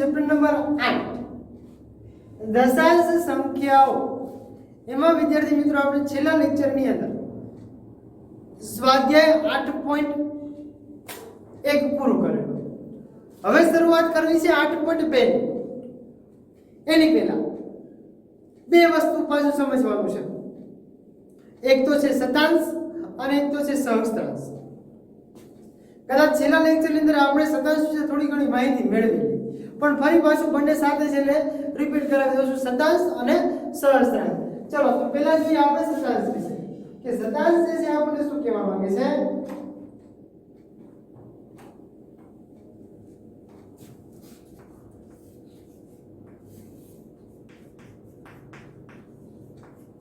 Chapter number આઠ દશાંશ સંખ્યાઓ. એમાં વિદ્યાર્થી મિત્રો આપણે છેલ્લા લેક્ચરની અંદર સ્વાધ્યાય આઠ પોઈન્ટ એક પૂરું કરેલું હવે શરૂઆત કરવી છે આઠ પોઈન્ટ બે. એની પહેલા બે વસ્તુ પાછું સમજવાનું છે. એક તો છે શતાંશ અને એક તો છે સહસ્ત્રાંશ. કદાચ છેલ્લા લેક્ચરની અંદર આપણે સતાંશ વિશે થોડી ઘણી માહિતી મેળવી. પણ ફરી પાછું બંને સાથે છે એટલે રિપીટ કરાવી દઉં છું. સતાંશ અને સહસ્ત્રાંશ ચલો, તો પહેલા જોઈએ આપણે સતાંશ વિશે. કે સતાંશ જે છે, આપણને શું કહેવા માંગે છે?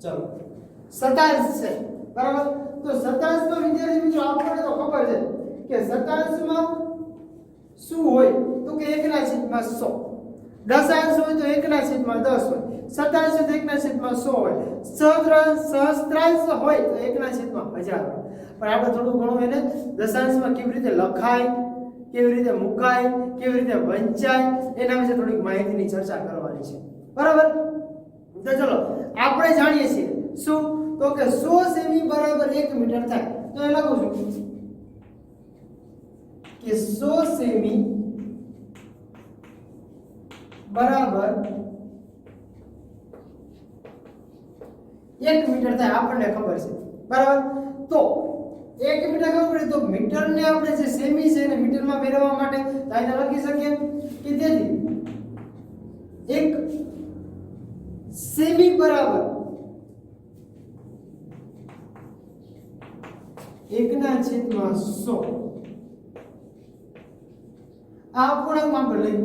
ચલો. સતાંશ છે. બરાબર? તો શતાંશમાં વિદ્યાર્થી મિત્રો, આપણને તો ખબર છે કે શતાંશમાં શું હોય? તો કે એકના છેદમાં સો. દશાંશ હોય? તો એકના છેદમાં દસ હોય. શતાંશ હોય? તો એકના છેદમાં સો હોય. સહસ્ત્રાંશ હોય, તો એકના છેદમાં હજાર હોય. પણ આપણે થોડું ઘણું એને દશાંશમાં કેવી રીતે લખાય, કેવી રીતે મુકાય, કેવી રીતે વંચાય, એના વિશે થોડીક માહિતીની ચર્ચા કરવાની છે. બરાબર? તો ચલો, આપણે જાણીએ છીએ. શું? તો કે સો સેમી બરાબર એક મીટર થાય. તો એ લખું છું. કે 100 સેમી બરાબર 1 મીટર થાય, આપણને ખબર છે. બરાબર? તો 1 મીટર ખબર પડે, તો મીટરને આપણે જે સેમી છે એને મીટરમાં ફેરવવા માટે તો અહીં લખી શકીએ કે તેથી એક સેમી બરાબર એકના છેદમાં સો. આ અપૂર્ણાંકમાં આપણે લઈ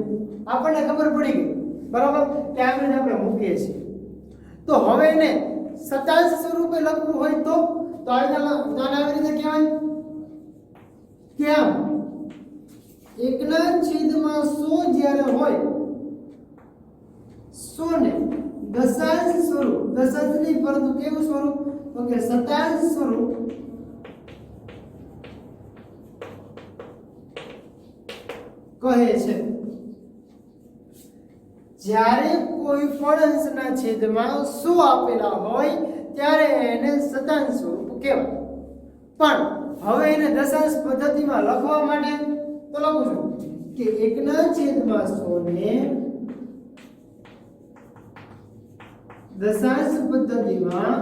આપણને ખબર પડી ગઈ. બરાબર? કે આવીને આપણે મૂકીએ છીએ. તો હવે એને સતાંશ સ્વરૂપે લખવું હોય તો? તો આવી રીતે કહેવાય? કેમ? એકના છેદમાં સો જ્યારે હોય સો ને દશાંશ સ્વરૂપ દશાંશ નહીં પરંતુ કેવું સ્વરૂપ? તો કે સતાંશ સ્વરૂપ કહે છે, જ્યારે કોઈ પણ અંશના છેદમાં સો આપેલા હોય, ત્યારે એને સતાંશ સ્વરૂપ કહેવાય. પણ હવે એને દશાંશ પદ્ધતિમાં લખવા માટે તો લખું છું કે એકના છેદમાં સો ને દશાંશ પદ્ધતિમાં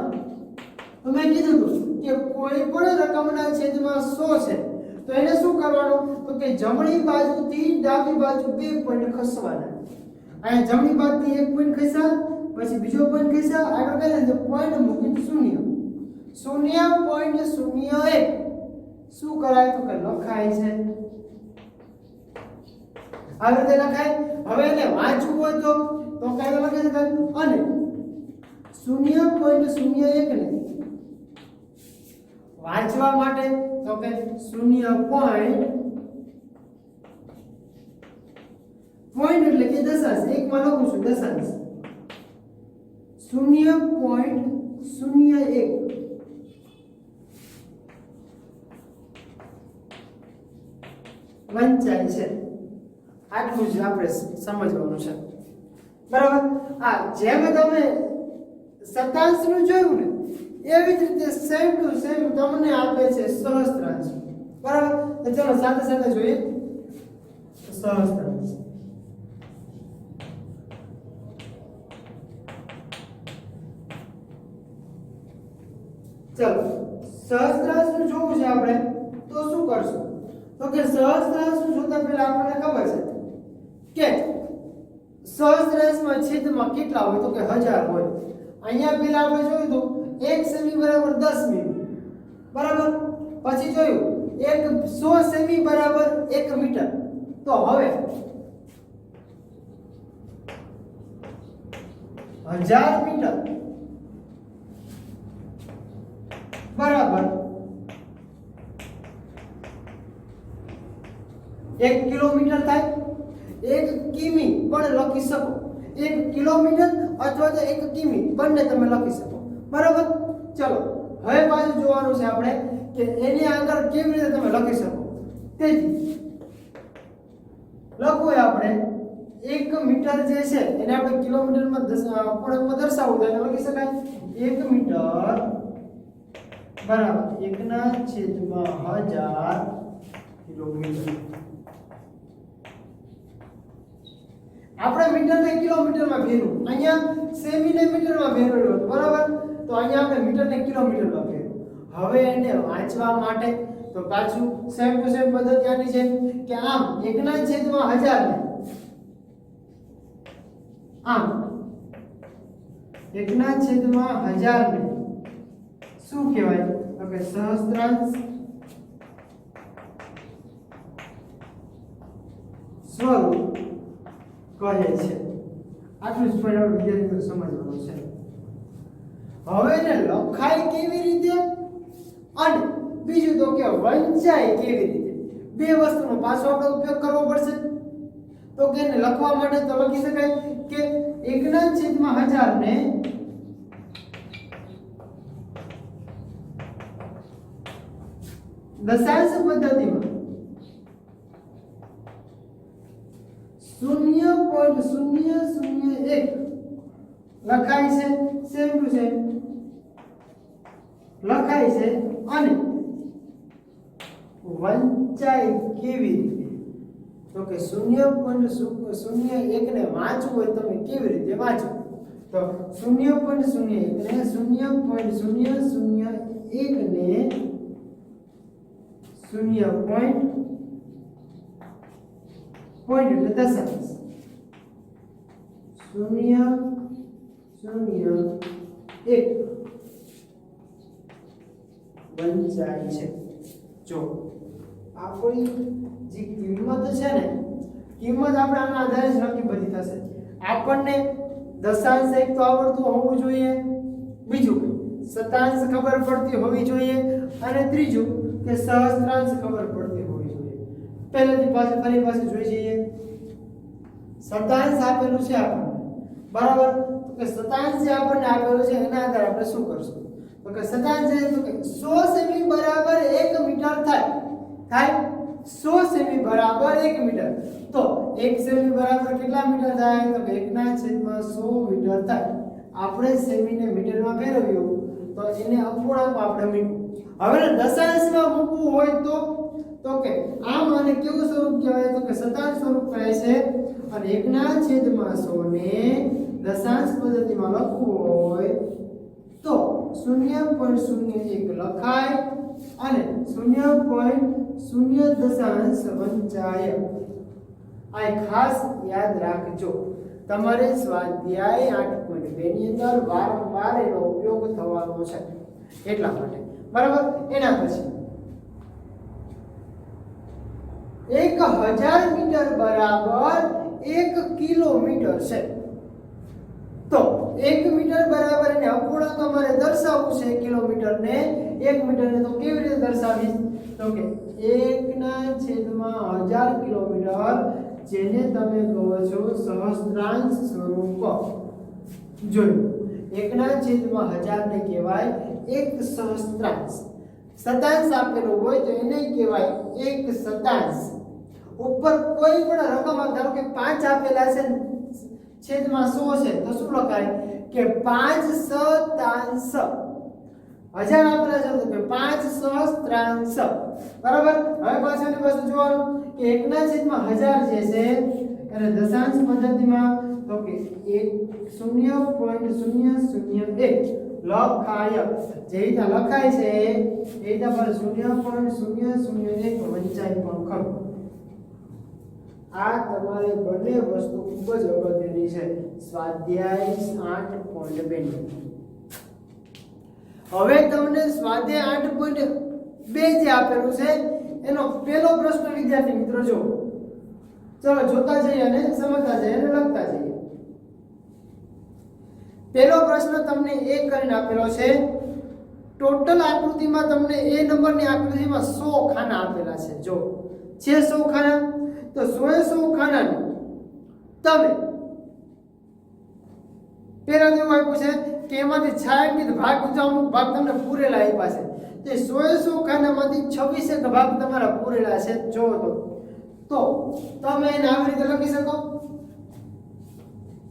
તો કીધું કે કોઈ પણ રકમના છેદમાં સો છે, તો એને શું તો કે જમણી બાજુથી ડાબી બાજુ બે પોઈન્ટ ખસવાના. અહીંયા જમણી બાજુથી એક પોઈન્ટ ખસ્યા, પછી બીજો પોઈન્ટ ખસ્યા, આગળ કહે રીતે પોઈન્ટ મૂકીને શૂન્ય. શૂન્ય પોઈન્ટ શૂન્ય એક. શું કરાય તો કે લખાય છે. આવી રીતે લખાય. હવે એને વાંચવું હોય તો તો કઈ લખે છે અને શૂન્ય પોઈન્ટ શૂન્ય એક ને વાંચવા માટે તો કે શૂન્ય પોઈન્ટ પોઈન્ટ એટલે કે દશાંશ. એકમાં લખું છું, દશાંશ. શૂન્ય પોઈન્ટ શૂન્ય એક. વંચાય છે. આટલું જ આપણે સમજવાનું છે. બરાબર? આ જેમ તમે શતાંશનું જોયું ને, એવી જ રીતે સેમ ટુ સેમ તમને આપે છે સહસ્ત્રાંશ. બરાબર? તો ચલો, સાથે સાથે જોઈએ. સહસ્ત્રાંશ. ચલો. સહસ્ત્રાંશનું જોવું છે આપણે, તો શું કરશું? તો કે સહસ્ત્રાંશનું જોતા પહેલા આપણને ખબર છે કે સહસ્ત્રાંશમાં છેદમાં કેટલા હોય? તો કે હજાર હોય. અહીંયા પહેલા આપણે જોયું તો એક સેમી બરાબર દસ મીમી. બરાબર? પછી જોયું, એક સો સેમી બરાબર એક મીટર. તો હવે હજાર મીટર. બરાબર. એક કિલોમીટર થાય? એક કિમી. પણ લખી શકો. એક કિલોમીટર અથવા તો એક કિમી. બંને તમે લખી શકો. બરાબર? ચલો. હવે પાછું જોવાનું છે આપણે કે એની આગળ કેવી રીતે તમે લખી શકો. તેથી લખવું આપણે. એક મીટર જે છે, એને આપણે કિલોમીટરમાં દર્શાવવું તો લખી શકાય. એક મીટર બરાબર. એકના છેદમાં હજાર કિલોમીટર. આપણે મીટર ને કિલોમીટરમાં ફેરવું. અહીંયા સેમીને મીટરમાં ફેરવ્યું હતું. બરાબર? તો અહીંયા આપણે મીટર ને કિલોમીટરમાં ફેરવું. હવે એને વાંચવા માટે તો પાછું સેમ ટુ સેમ પદ્ધતિ આની છે કે આમ એકના છેદમાં હજાર ને આમ એકના છેદમાં હજાર ને શું કહેવાય? કે સહસ્ત્રાંશ સ્વરૂપ કહે છે, આટલું જ પણ આપણે સમજવાનું છે. હવે એને લખાય કેવી રીતે? અને બીજું તો કે વંચાય કેવી રીતે? બે વસ્તુનો પાછો આપણે ઉપયોગ કરવો પડશે. તો કે એને લખવા માટે તો લખી શકાય કે એકના છેદમાં હજાર ને દશાંશ પદ્ધતિમાં શૂન્ય પોઈન્ટ શૂન્ય શૂન્ય એક લખાય છે સેમ ટુ સેમ લખાય છે અને વંચાય કેવી રીતે તો કે શૂન્ય પોઈન્ટ શૂન્ય એક ને વાંચવું હોય તમે કેવી રીતે વાંચો તો શૂન્ય પોઈન્ટ શૂન્ય એક ને શૂન્ય પોઈન્ટ શૂન્ય શૂન્ય એક ને શૂન્ય પોઈન્ટ પોઈન્ટ એટલે દશાંશ શૂન્ય શૂન્ય એક વંચાય છે જો આપણી જે કિંમત છે ને કિંમત આપણે આના આધારે જ નક્કી બધી થશે આપણને દશાંશ એક તો આવડતું હોવું જોઈએ બીજું શતાંશ ખબર પડતી હોવી જોઈએ અને ત્રીજું કે સહસ્ત્રાંશ ખબર પડતી હોવી જોઈએ. પહેલેથી પાછું, ફરી પાછું જોઈ જઈએ. શતાંશ આપેલું છે આપણને. બરાબર? તો કે શતાંશ જે આપણને આપેલું છે, એના આધારે આપણે શું કરશું? તો કે સતાંશ છે તો કે 100 સેમી બરાબર 1 મીટર થાય. થાય? 100 સેમી બરાબર 1 મીટર. તો 1 સેમી બરાબર કેટલા મીટર થાય? તો કે 1 ના છેદમાં 100 મીટર થાય. આપણે સેમીને મીટરમાં ફેરવ્યું. તો એને અપૂર્ણાંક આપણે મૂક્યું હવે દશાંશમાં મૂકવું હોય તો તો કે આમ આને કેવું સ્વરૂપ કહેવાય? તો કે સતાંશ સ્વરૂપ કહે છે. અને એકના છેદમાં 100 ને દશાંશ પદ્ધતિમાં લખવું હોય તો શૂન્ય પોઈન્ટ શૂન્ય એક લખાય અને શૂન્ય પોઈન્ટ શૂન્ય દશાંશ વંચાય. આ ખાસ યાદ રાખજો. તમારે સ્વાધ્યાય આઠ પોઈન્ટ બેની અંદર વારંવાર એનો ઉપયોગ થવાનો છે. એટલા માટે. બરાબર? એના પછી. એક હજાર મીટર બરાબર એક કિલોમીટર છે. તો એક મીટર બરાબર એને અપૂર્ણાંક અમારે દર્શાવવું છે કિલોમીટરને. એક મીટરને તો કેવી રીતે દર્શાવીશ? તો કે એકના છેદમાં હજાર કિલોમીટર જેને તમે કહો છો સહસ્ત્રાંશ સ્વરૂપ. જોયું? એકના છેદમાં હજારને કહેવાય એક સહસ્ત્રાંશ. શતાંશ આપેલો હોય તો એને કહેવાય એક શતાંશ ઉપર કોઈ પણ રકમ ધારો કે પાંચ આપેલા છે છેદમાં સો છે, તો શું લખાય? કે પાંચ સતાંશ હજાર આપેલા છે તો પાંચ સહસ્ત્રાંશ. બરાબર? હવે પાછળની વસ્તુ જોવાનું કે એકના છેદમાં હજાર જે છે અને દશાંશ પદ્ધતિમાં તો કે એક શૂન્ય પોઈન્ટ શૂન્ય શૂન્ય એક. લખાય. જે રીતે લખાય છે, એ રીતે પર શૂન્ય પોઈન્ટ શૂન્ય શૂન્ય ને વંચાય પણ ખરું. આ તમારે બંને વસ્તુ ખૂબ જ અગત્યની છે. સ્વાધ્યાય આઠ પોઈન્ટ બે. હવે તમને સ્વાધ્યાય આઠ પોઈન્ટ બે જે આપેલું છે, એનો પહેલો પ્રશ્ન વિદ્યાર્થી મિત્રો જો ચલો જોતા જઈએ અને સમજતા જઈએ અને લખતા જઈએ. પહેલો પ્રશ્ન તમને એ કરીને આપેલો છે ટોટલ આકૃતિમાં તમને એ નંબરની આકૃતિમાં સો ખાના આપેલા છે. જો છે સો ખાના, તો 100 એ 100 ખાનાને તમે પહેલા તો એવું આપ્યું છે કે એમાંથી છાયાંકિત ભાગ ઊંચા ભાગ તમને પૂરેલા આપ્યા છે. તે સોએ સો ખાનામાંથી છવ્વીસેક ભાગ તમારા પૂરેલા છે. જો તો તમે એને આવી રીતે લખી શકો.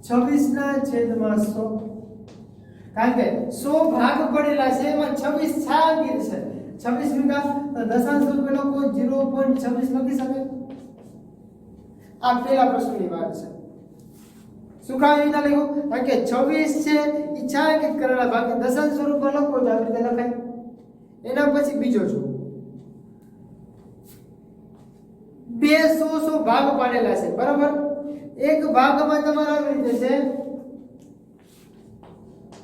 છવ્વીસ ના છેદમાં સો. કારણ કે સો ભાગ પડેલા છે, એમાં છવ્વીસ છાગીર છે. છવ્વીસ વીઘા તો દશાંશ રૂપે લોકો જીરો પોઈન્ટ છવ્વીસ લખી શકે? આ પેલા પ્રશ્નની વાત છે. રીતે લખ્યું? કારણ કે છવ્વીસ છે એ છાયાંકિત કરેલા ભાગ દશાંશ સ્વરૂપમાં લખો તો રીતે લખાય. એના પછી બીજો જો બે સો સો ભાગ પાડેલા છે, બરાબર? એક ભાગમાં તમારા આવી જશે.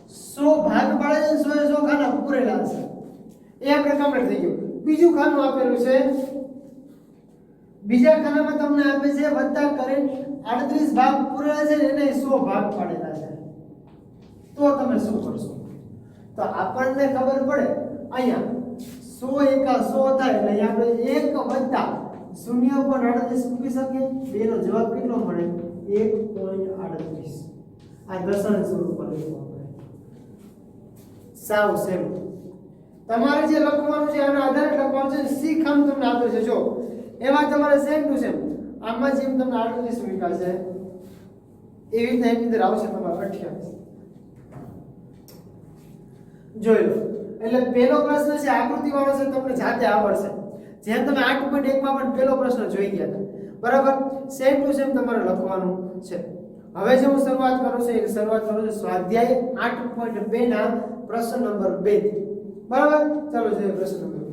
સો ભાગ પાડે છે સો સો ખાના પૂરેલા છે એ આપણે કમ્પ્લીટ થઈ ગયું. બીજું ખાનું આપેલું છે. બીજા ખાનામાં તમને આપે છે વત્તા કરે 38 ભાગ પૂરેલા છે એને 100 ભાગ પાડેલા છે. તો તમે શું કરશો? તો આપણને ખબર પડે, અહીંયા 100 એકા 100 થાય એટલે આપણે એક વત્તા શૂન્ય ઉપર 38 મૂકી શકીએ, બેનો જવાબ કેટલો મળે? 1.38 આ દર્શન સ્વરૂપ લખવું સાવ સેમ. તમારે જે લખવાનું છે આના આધારે લખવાનું છે સી ખામ તમને આપ્યો છે. જો, એમાં તમારે સેમ ટુ સેમ આમાં જેમ તમને આડત્રીસ છે એવી રીતના એની અંદર આવશે તમારે અઠ્યાવીસ. જોઈ લો. એટલે પહેલો પ્રશ્ન છે આકૃતિ વાળો છે, તમને જાતે આવડશે. જેમ તમે આઠ પોઈન્ટ એકમાં પણ પહેલો પ્રશ્ન જોઈ ગયા હતા. બરાબર? સેમ ટુ સેમ તમારે લખવાનું છે. હવે જે હું શરૂઆત કરું છું એ શરૂઆત કરું છું, સ્વાધ્યાય આઠ પોઈન્ટ બે ના પ્રશ્ન નંબર બે બરાબર? ચાલો જોઈએ પ્રશ્ન નંબર બે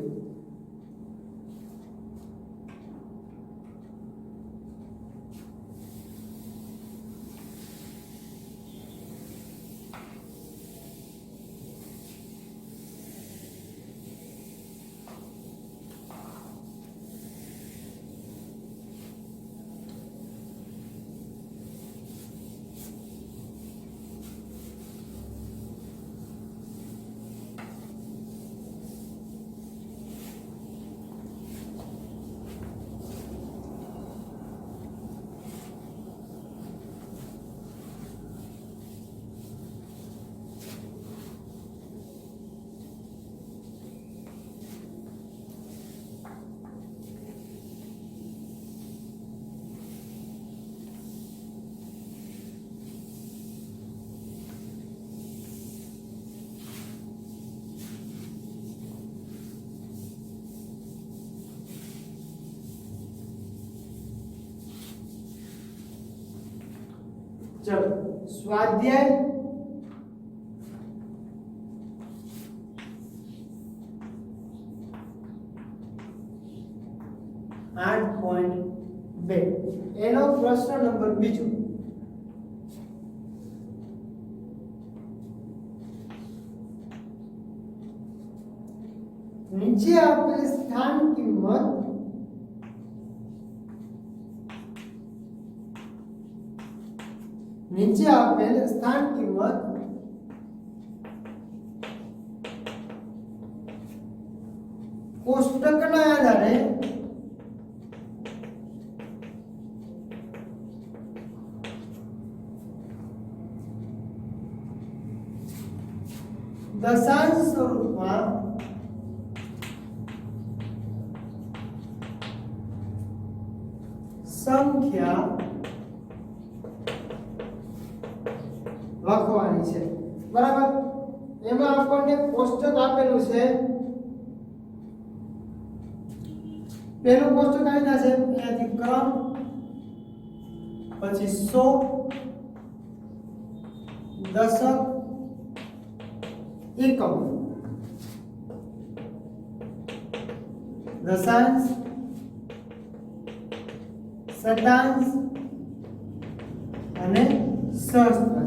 ચલો. સ્વાધ્યાય. આઠ પોઈન્ટ બે. એનો પ્રશ્ન નંબર બીજો. નીચે આપેલ નીચે આપેલ સ્થાન કિંમત કોષ્ટકના આધારે દશાંશ સ્વરૂપમાં સંખ્યા લખવાની છે. બરાબર? એમાં આપણને કોષ્ટક આપેલું છે. પહેલું કોષ્ટક આવી જશે. અહીંયાથી ક્રમ, પછી સો, દશક, એકમ. દશાંશ શતાંશ અને સહસ્ત્રાંશ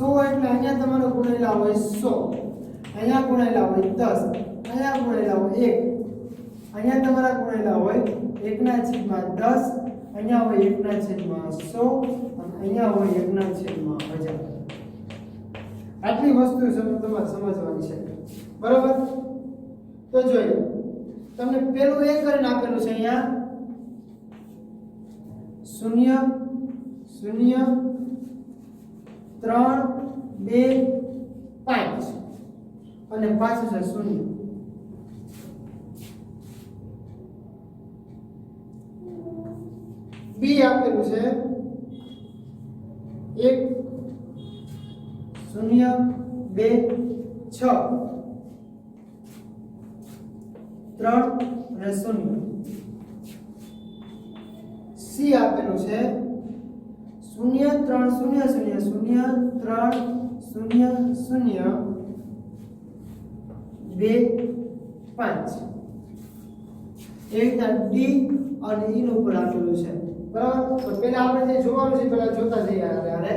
સો એટલે અહીંયા તમારો ગુણેલા હોય સો. અહીંયા ગુણેલા હોય દસ. અહીંયા ગુણેલા હોય એક. અહીંયા તમારા ગુણેલા હોય એકના છેદમાં દસ. અહીંયા હોય એકના છેદમાં સો. અને અહીંયા હોય એકના છેદમાં હજાર. આટલી વસ્તુ તમારે સમજવાની છે. બરોબર? તો જોઈએ. તમને પેલું એ કરીને આપેલું છે અહીંયા. શૂન્ય શૂન્ય ત્રણ, બે, પાંચ. અને પાછું છે શૂન્ય. બી આપેલું છે એક, શૂન્ય, બે, છ. ત્રણ અને શૂન્ય. સી આપેલું છે શૂન્ય ત્રણ શૂન્ય શૂન્ય શૂન્ય ત્રણ શૂન્ય શૂન્ય બે પાંચ એ રીતના ડી અને ઈ નું ઉપર આપેલું છે બરાબર તો આપણે જે જોવાનું છે પહેલા જોતા જઈએ હારે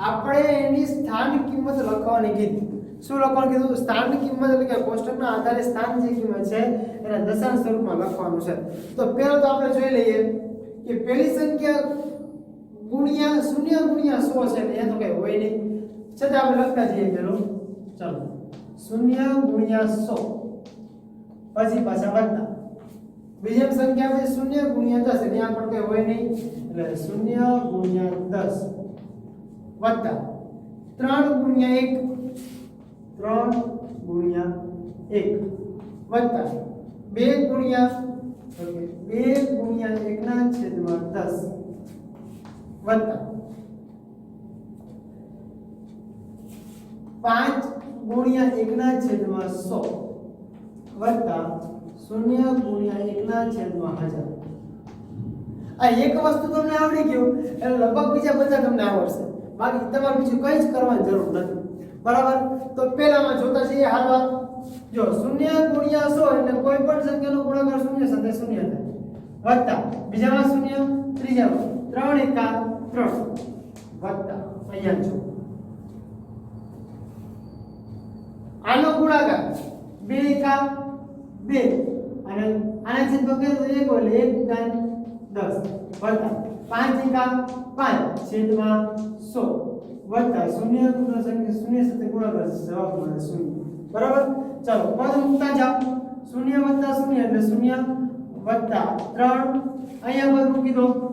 આપણે એની સ્થાન કિંમત લખવાની કીધી શું લખવાનું કીધું સ્થાન કિંમત એટલે કે કોષ્ટકના આધારે સ્થાન જે કિંમત છે એના દશાંશ સ્વરૂપમાં લખવાનું છે તો પહેલો તો આપણે જોઈ લઈએ કે પહેલી સંખ્યા ગુણ્યા શૂન્ય ગુણ્યા સો છે ને એ તો કઈ હોય નહીં. છતાં આપણે લખતા જઈએ પેલું ચાલો. શૂન્ય ગુણ્યા સો. પછી પાછા વધતા બીજી સંખ્યામાં શૂન્ય ગુણ્યા દસ, એટલે આ પણ કઈ હોય નહીં. એટલે શૂન્ય ગુણ્યા દસ. વત્તા. ત્રણ ગુણ્યા એક. ત્રણ ગુણ્યા એક. વત્તા. બે ગુણ્યા બે ગુણ્યા એકના છેદમાં દસ. વત્તા પાંચ ગુણ્યા એકના છેદમાં સો. વત્તા શૂન્ય ગુણ્યા એકના છેદમાં હજાર. આ એક વસ્તુ તમને આવડી ગયું એટલે લગભગ બીજા બધા તમને આવડશે. બાકી તમારે બીજું કંઈ જ કરવાની જરૂર નથી. બરાબર? તો પહેલામાં જોતા છીએ હાલવા જો શૂન્ય ગુણ્યા સો એટલે કોઈ પણ સંખ્યાનો ગુણાકાર શૂન્ય સાથે શૂન્ય થાય. વત્તા, બીજામાં શૂન્ય, ત્રીજામાં. ત્રણ એકા ત્રણ વત્તા અહીંયા જો આનો ગુણાકાર બે એકા બે. અને આના છેદમાં કેટલું એક હોય એટલે એક દાન દસ. વત્તા પાંચ એકા પાંચ છેદમાં સો. વત્તા શૂન્ય સંખ્યા શૂન્ય સાથે ગુણાકાર જવાબ મળે શૂન્ય. બરાબર? ચાલો, પદ મૂકતા જાઓ. શૂન્ય વત્તા શૂન્ય એટલે શૂન્ય વત્તા ત્રણ. અહીંયા પદ મૂકી દો.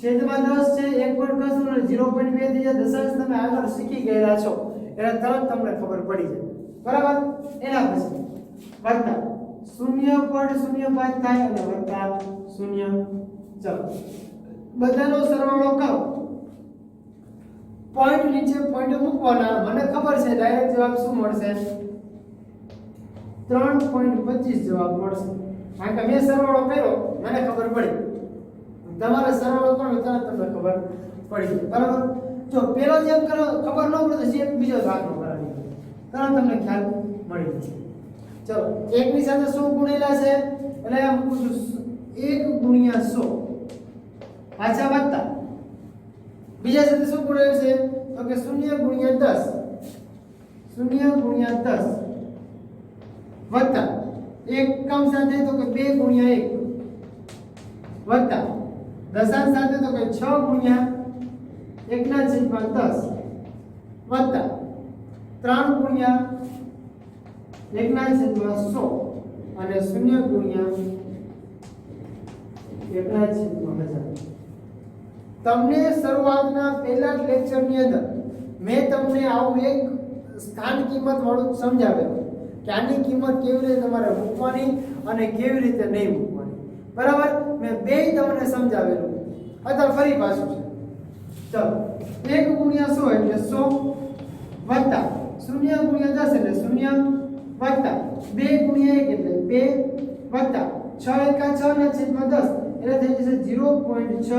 છેદમાં દસ છે, એક પોઈન્ટ કશું અને ઝીરો પોઈન્ટ બે થઈ જાય દશાંશ, તમે આગળ શીખી ગયેલા છો. એટલે તરત તમને ખબર પડી જાય. બરાબર? એના પછી વત્તા શૂન્ય પોઈન્ટ શૂન્ય પાંચ થાય અને વત્તા શૂન્ય ચલો બધાનો સરવાળો કરો. પોઈન્ટ નીચે પોઈન્ટ મૂકવાના. મને ખબર છે ડાયરેક્ટ જવાબ શું મળશે? ત્રણ પોઈન્ટ પચીસ જવાબ મળશે. કારણ કે મેં સરવાળો કર્યો, મને ખબર પડી. તમારે સરવાળો કરો તરત તમને ખબર પડી જાય. બરાબર? જો પેલો જેમ કરો, ખબર ન પડે તો સેમ બીજો દાખલો કરાવી તરત તમને ખ્યાલ મળી જશે ચલો, એકની સાથે શું ગુણેલા છે. એટલે આ મૂકું છું એક ગુણ્યા સો. પાછા વધતા. બીજા સાથે શું ગુણેલું છે? તો કે શૂન્ય ગુણ્યા દસ. શૂન્ય ગુણ્યા દસ. વત્તા એક કમ સાથે તો કે બે ગુણ્યા એક. વત્તા દશાંશ સાથે તો કે છ ગુણ્યા એકના છેદમાં દસ વત્તા ત્રણ ગુણ્યા એકના છેદમાં સો અને શૂન્ય ગુણ્યા એકના છેદમાં હજાર. તમને શરૂઆતના પહેલા જ લેક્ચરની અંદર મેં તમને આવું એક સ્થાન કિંમત વાળું સમજાવેલું કે આની કિંમત કેવી રીતે તમારે મૂકવાની અને કેવી રીતે નહીં મૂકવાની. બરાબર? મેં બે તમને સમજાવેલું. અત્યારે ફરી પાછું છે. ચલો. એક ગુણ્યા સો એટલે સો વત્તા શૂન્ય ગુણ્યા દસ એટલે શૂન્ય વત્તા બે ગુણ્યા એક એટલે બે વત્તા છ એકા છ ને છેદમાં દસ એટલે થઈ જશે ઝીરો પોઈન્ટ છ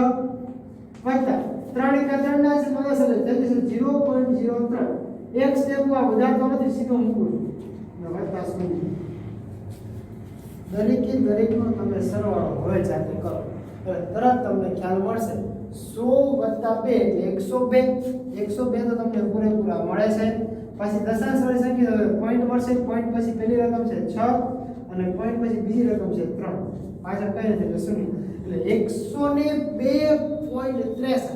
વત્તા. ત્રણ એકા ત્રણ ના છેદમાં દસ એટલે થઈ જશે ઝીરો પોઈન્ટ ઝીરો ત્રણ. એક સ્ટેપ આ વધારતો નથી સીધો મૂકું. વત્તા શૂન્ય. દરેકે દરેકનો તમે સરવાળો હવે જાતે કરો. એટલે તરત તમને ખ્યાલ મળશે. સો વત્તા બે એટલે એકસો બે. એકસો બે તો તમને પૂરેપૂરા મળે છે. પછી દશાંશ વાળી સંખ્યા હવે પોઈન્ટ મળશે. પોઈન્ટ પછી પહેલી રકમ છે છ અને પોઈન્ટ પછી બીજી રકમ છે ત્રણ. પાછળ કઈ નથી એટલે શૂન્ય. એટલે એકસો ને બે પોઈન્ટ ત્રેસઠ.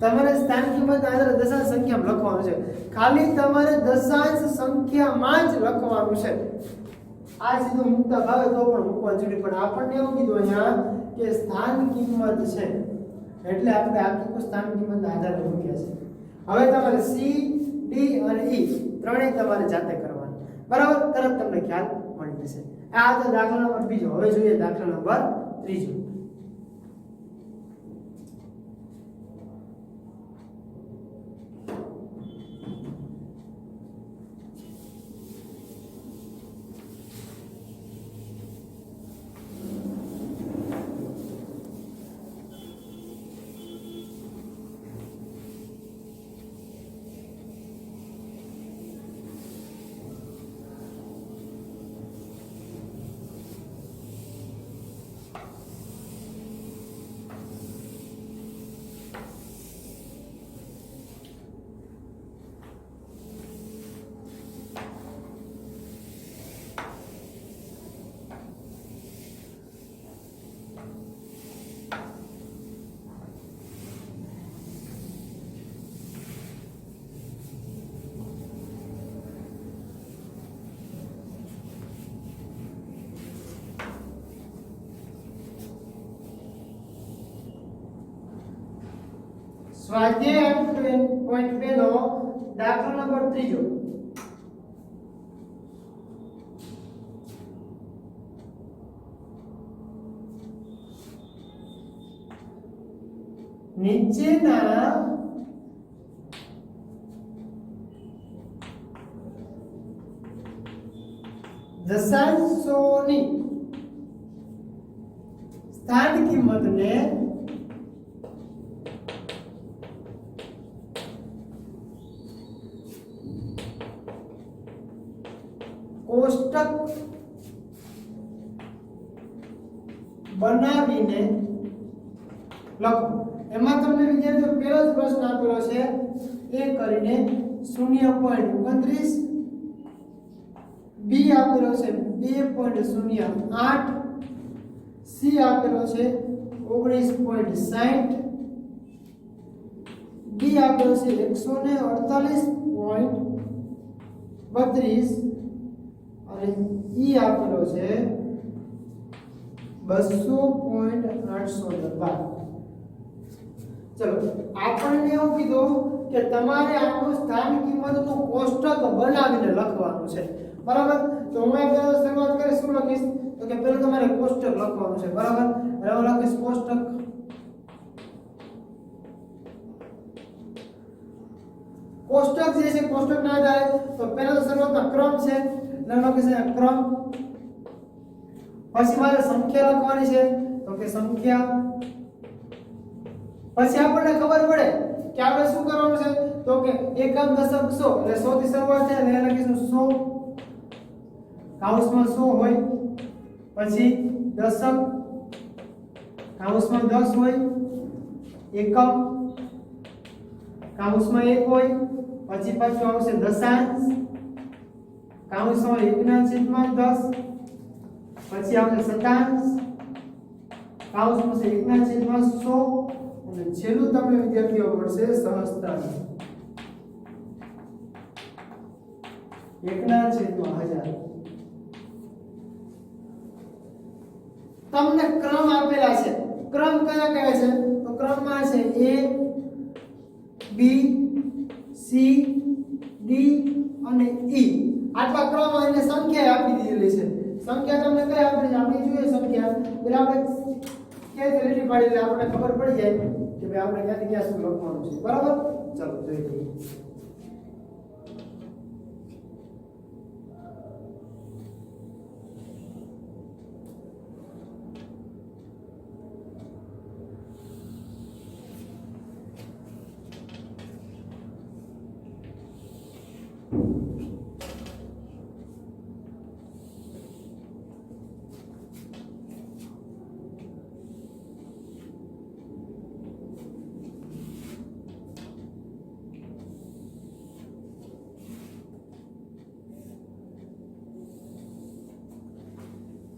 તમારે સ્થાન કિંમત આધારે દશાંશ સંખ્યામાં લખવાનું છે. ખાલી તમારે દશાંશ સંખ્યામાં જ લખવાનું છે. આ સીધું મુક્તા ભાવે તો પણ મૂકવા જોઈએ. પણ આપણને એવું કીધું અહીંયા કે સ્થાન કિંમત છે. એટલે આપણે આ લોકો સ્થાન કિંમત આધારે મૂક્યા છે. હવે તમારે સી ડી અને ઈ ત્રણેય તમારે જાતે કરવાના. બરાબર? તરત તમને ખ્યાલ મળી જશે. આ તો દાખલા નંબર બીજો. હવે જોઈએ દાખલા નંબર ત્રીજો. સ્વાધ્યાય પોઈન્ટ બે નો દાખલો નંબર ત્રીજો નીચેના કોષ્ટક બનાવીને લખો. એમાં તમને વિદ્યાર્થીઓ પહેલો જ પ્રશ્ન આપેલો છે. એ કરીને શૂન્ય પોઈન્ટ ઓગણત્રીસ. બી આપેલો છે બે પોઈન્ટ શૂન્ય આઠ. સી આપેલો છે ઓગણીસ પોઈન્ટ સાઠ ડી આપેલો છે એકસો ને અડતાલીસ પોઈન્ટ બત્રીસ. અને ઈ આપેલો છે બસો પોઈન્ટ આઠસો ને બાર ચલો આપણને એવું કીધું કે તમારે આનું સ્થાન કિંમતનું કોષ્ટક બનાવીને લખવાનું છે બરાબર તો હું એક શરૂઆત કરી શું લખીશ તો કે પહેલું તમારે કોષ્ટક લખવાનું છે બરાબર હવે હું લખીશ કોષ્ટક કોષ્ટક જે છે કોષ્ટકના આધારે તો પહેલા તો શરૂઆતમાં ક્રમ છે ક્રમ પછી મારે સંખ્યા લખવાની છે. તો કે સંખ્યા. પછી આપણને ખબર પડે કે આપણે શું કરવાનું છે? તો કે એકમ દશક સો, એટલે 100 થી શરૂઆત છે એટલે લખીશું 100 કૌંસમાં 100 હોય, પછી દશક. કૌંસમાં 10 હોય, એકમ. કૌંસમાં 1 હોય, પછી પાછું આવશે દશાંશ. કૌંસમાં 1 ના છેદમાં 10 પછી આપણે શતાંશ કૌંસમાં છે 1 ના છેદમાં 100 અને છેલ્લું તમને વિદ્યાર્થીઓ મળશે સહસ્ત્રાંશ એકના છેદમાં હજાર તમને ક્રમ આપેલા છે ક્રમ કયા કયા છે તો ક્રમમાં છે એ બી સી ડી અને ઈ આટલા ક્રમ અને સંખ્યા આપી દીધેલી છે. સંખ્યા તમને કઈ આપી આપણે જોઈએ સંખ્યા. એટલે આપણે કે લીટી પાડી એટલે આપણને ખબર પડી જાય કે ભાઈ આપણે ક્યાંથી ક્યાં સુધી લખવાનું છે. બરાબર? ચાલો, જોઈ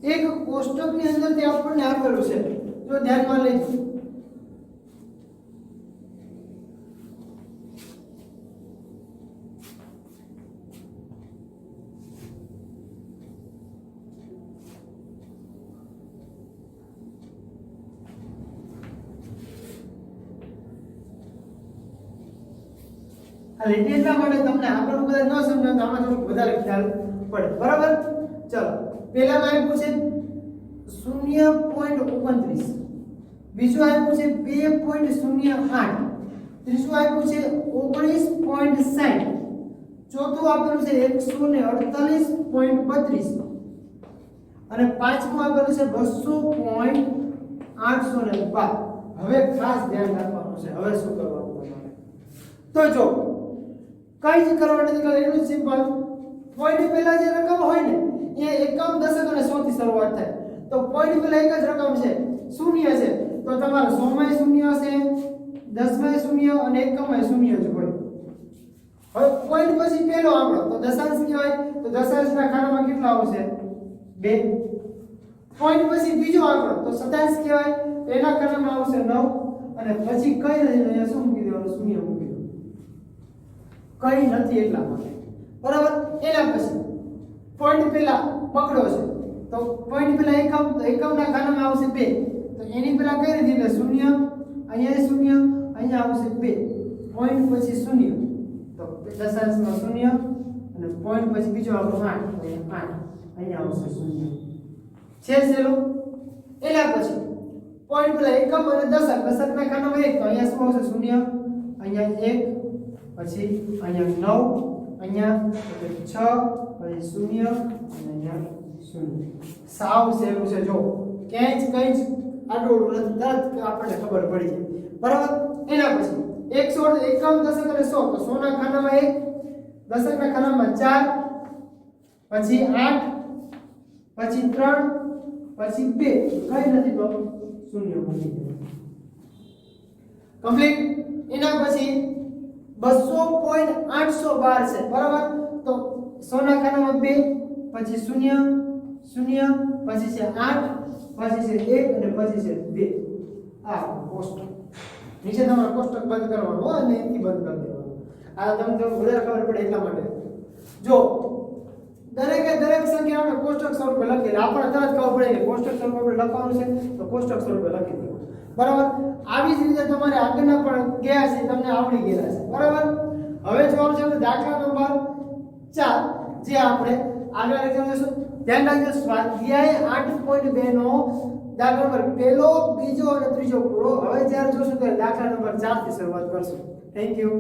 એક કોષ્ટકની અંદર તે આપણને આપેલું છે. જો ધ્યાનમાં લેજો. એટલે એટલા માટે તમને આપણું કદાચ ન સમજાય તો આમાં થોડુંક વધારે ખ્યાલ પડે. બરાબર? પહેલામાં આપ્યું છે શૂન્ય પોઈન્ટ ઓગણત્રીસ. બીજું આપ્યું છે બે પોઈન્ટ શૂન્ય આઠ. ત્રીજું આપ્યું છે ઓગણીસ પોઈન્ટ સાઠ. ચોથું આપેલું છે એકસો ને અડતાલીસ પોઈન્ટ બત્રીસ. અને પાંચમું આપેલું છે બસો પોઈન્ટ આઠસો ને બાર. હવે ખાસ ધ્યાન રાખવાનું છે. હવે શું કરવાનું તો જો, કઈ જ કરવાનું નથી એનું સિમ્પલ. પોઈન્ટ પહેલા જે રકમ હોય ને એ એકમ દશક અને સો થી શરૂઆત થાય. તો પોઈન્ટ પહેલા એક જ રકમ છે, શૂન્ય છે. તો તમારે સો શૂન્ય હશે દસ શૂન્ય અને એકમમાં શૂન્ય જ હોય. હવે પોઈન્ટ પછી પહેલો આંકડો તો દશાંશ કહેવાય તો દશાંશના ખાનામાં કેટલા આવશે? બે. પોઈન્ટ પછી બીજો આંકડો, તો સતાંશ કહેવાય તો એના ખાનામાં આવશે નવ. અને પછી કઈ નથી શું મૂકી દેવાનું? શૂન્ય મૂકી દેવાનું. કઈ નથી એટલા માટે. બરાબર? એના પછી. પોઈન્ટ પહેલા પકડો છે. તો પોઈન્ટ પહેલા એકમ તો એકમના ખાનામાં આવશે બે. તો એની પહેલા કઈ રીતે એટલે શૂન્ય? અહીંયા શૂન્ય, અહીંયા આવશે બે. પોઈન્ટ પછી શૂન્ય. તો દશાંશમાં શૂન્ય અને પોઈન્ટ પછી બીજો આપણો આઠ. તો અહીંયા અહીંયા આવશે શૂન્ય. છે સેલો એના પછી પોઈન્ટ પહેલા એકમ અને દશક. દશકના ખાનામાં એક. તો અહીંયા શું આવશે? શૂન્ય. અહીંયા એક, પછી અહીંયા નવ, અહીંયા છ પછી શૂન્ય અને અહીંયા શૂન્ય. સાવ સહેલું છે, જો. ક્યાંય જ કંઈ જ આટલું નથી તરત આપણને ખબર પડી જાય. બરાબર? એના પછી, એકસો એકમ દશક અને સો, તો સોના ખાનામાં એક, દશકના ખાનામાં ચાર, પછી આઠ, પછી ત્રણ, પછી બે. કઈ નથી તો શૂન્ય બની કમ્પ્લીટ? એના પછી બસો પોઈન્ટ આઠસો બાર છે. બરાબર? તો સોના ખાનામાં બે, પછી શૂન્ય શૂન્ય, પછી છે આઠ, પછી છે એક અને પછી છે બે. આ કોષ્ટક. નીચે તમારે કોષ્ટક બંધ કરવાનું અને એથી બંધ કરી દેવાનું. આ તમને તમને વધારે ખબર પડે એટલા માટે. જો, દરેકે દરેક સંખ્યા આપણે કોષ્ટક સ્વરૂપે લખી આપણે તરત ખબર પડે કે કોષ્ટક સ્વરૂપે આપણે લખવાનું છે, તો કોષ્ટક સ્વરૂપે લખી દેવાનું. બરાબર? આવી જ રીતે તમારે આગળના પણ ગયા છે, તમને આવડી ગયેલા છે. બરાબર? હવે જોવાનું છે દાખલા નંબર ચાર જે આપણે આગળ એક્ઝામ જોશું, ધ્યાન રાખજો, સ્વાધ્યાય આઠ પોઈન્ટ બે નો દાખલા નંબર પહેલો, બીજો અને ત્રીજો પૂરો. હવે જ્યારે જોશું ત્યારે દાખલા નંબર ચારથી શરૂઆત કરશું. Thank you